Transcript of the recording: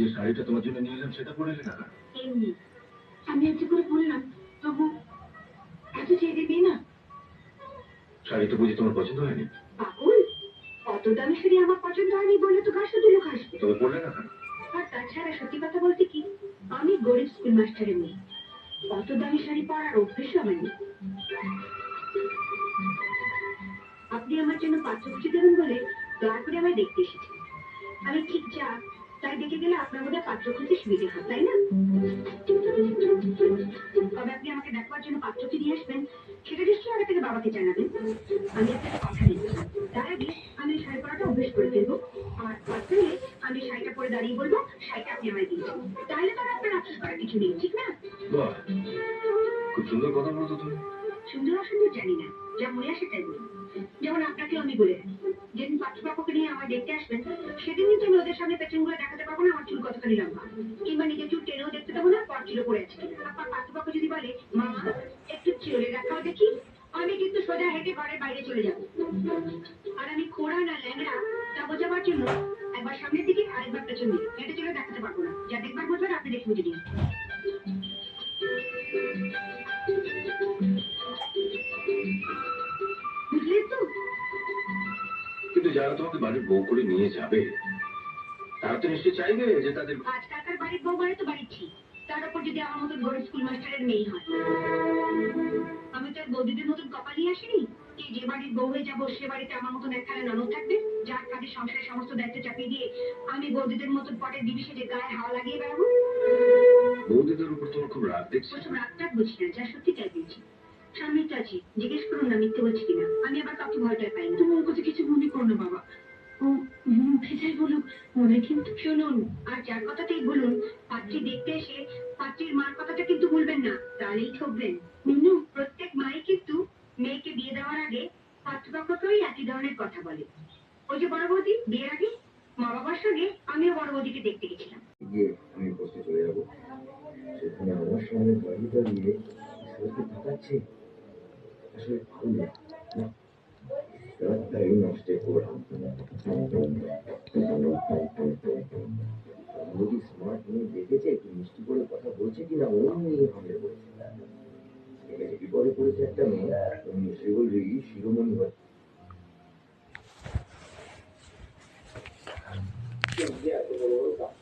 যে শাড়িটা তোমার জন্য নিয়ে এলাম সেটা পরে এলে না? এমনি। আমি একটু করে বললাম তবু এত চেয়ে দিবি না। শাড়ি তো বুঝি তোমার পছন্দ হয়নি? পাগল? অত দামি শাড়ি আমার পছন্দ হয়নি বলে তো গাছ তুলে খাসবে তবে পরলে না। আর তাছাড়া সত্যি কথা বলতে কি আমি গরিব স্কুল মাস্টারের মেয়ে। অত দামি শাড়ি পরার অভ্যেস আমার নেই। আপনি আমার জন্য পাত্র খুঁজে দেবেন বলে দয়া করে আমায় দেখতে এসেছেন। আমি ঠিক যা তাই দেখে গেলে আপনার মধ্যে পাত্র খুঁজতে সুবিধে হয় তাই না? তবে আপনি আমাকে দেখবার জন্য পাত্রকে নিয়ে আসবেন, সেটা নিশ্চয়ই আগে থেকে বাবাকে জানাবেন। আমি আপনাকে কথা দিচ্ছি। তার আগে আমি শাড়ি পরাটা অভ্যেস করে ফেলব। আর পাত্র আমি শাড়িটা পরে দাঁড়িয়ে বলব, শাড়িটা আপনি আমায় দিয়েছেন তাহলে তো আপনার কিছু নেই, ঠিক না? খুব সুন্দর কথা বলতো তুমি। সুন্দর অসুন্দর জানি না, যা মনে আসে তাই বলি। যেমন আপনাকে আমি বলে রাখি, যেদিন পাত্রপাপকে নিয়ে আমার দেখতে আসবেন সেদিন কিন্তু আমি ওদের সামনে পেছনগুলো দেখাতে পারব না, আমার চুল কতখানি লম্বা। কিংবা নিজের চুল টেনেও দেখতে পাবো না পর চুলে পড়ে আছে আপনার পাত্রপাপ যদি বলে মামা একটু চলে দেখাও দেখি, আমি কিন্তু সোজা হেঁটে ঘরের বাইরে চলে যাব। আর আমি খোড়া না ল্যাংড়া, তা বোঝাবার জন্য একবার সামনের দিকে, আরেকবার পেছন দিকে। হেঁটে চলে দেখাতে পারব না। যা দেখবার বুঝবেন আপনি দেখে বুঝে যারা তোমাকে বাড়ির বউ করে নিয়ে যাবে তারা তো নিশ্চয়ই চাইবে যে তাদের আজকালকার বাড়ির বউ মানে তো বাড়ির ছি তার উপর যদি আমার মতন গরিব স্কুল মাস্টারের মেয়ে হয়। আমি তো বৌদিদের মতন কপালই আসিনি। কি যে বাড়ির বউ হয়ে যাব সে বাড়িতে আমার মতন একখানা ননদ থাকবে যার কাজে সংসারের সমস্ত দায়িত্ব চাপিয়ে দিয়ে আমি বৌদিদের মতন পটের দিবি সেজে গায়ে হাওয়া লাগিয়ে বেড়াবো। বৌদিদের উপর তোমার খুব রাগ দেখছি। ওসব রাগটাগ বুঝি না যা সত্যি তাই বলছি। স্বামী তো জিজ্ঞেস করুন না মিথ্যে বলছি কিনা। আমি আবার কাউকে ভয়টাই পাই না। তুমি ওর কথা কিছু মনে করো না বাবা। ও মুখে যাই বলুক মনে কিন্তু শুনুন আর যার কথাতেই বলুন পাত্রী দেখতে এসে পাত্রীর মার কথাটা কিন্তু ভুলবেন না তাহলেই ঠকবেন। মিনু? প্রত্যেক মাই কিন্তু মেয়েকে বিয়ে দেওয়ার আগে পাত্রপক্ষকেই একই ধরনের কথা বলে। ওই যে বড় বৌদি বিয়ের আগে মা বাবার সঙ্গে আমিও বড় বৌদিকে দেখতে গেছিলাম। আমি বসতে চলে যাব। সেখানে আমার সামনে দাঁড়িয়ে দাঁড়িয়ে সত্যি থাকাচ্ছে যদি স্মার্ট মেয়ে দেখেছে একটু মিষ্টি করে কথা বলছে কিনা অমনি হবে বলছে বিপদে পড়েছে একটা মেয়ে নিশ্চয়ই বলবে "ই, শিরোমণি হয় কাজ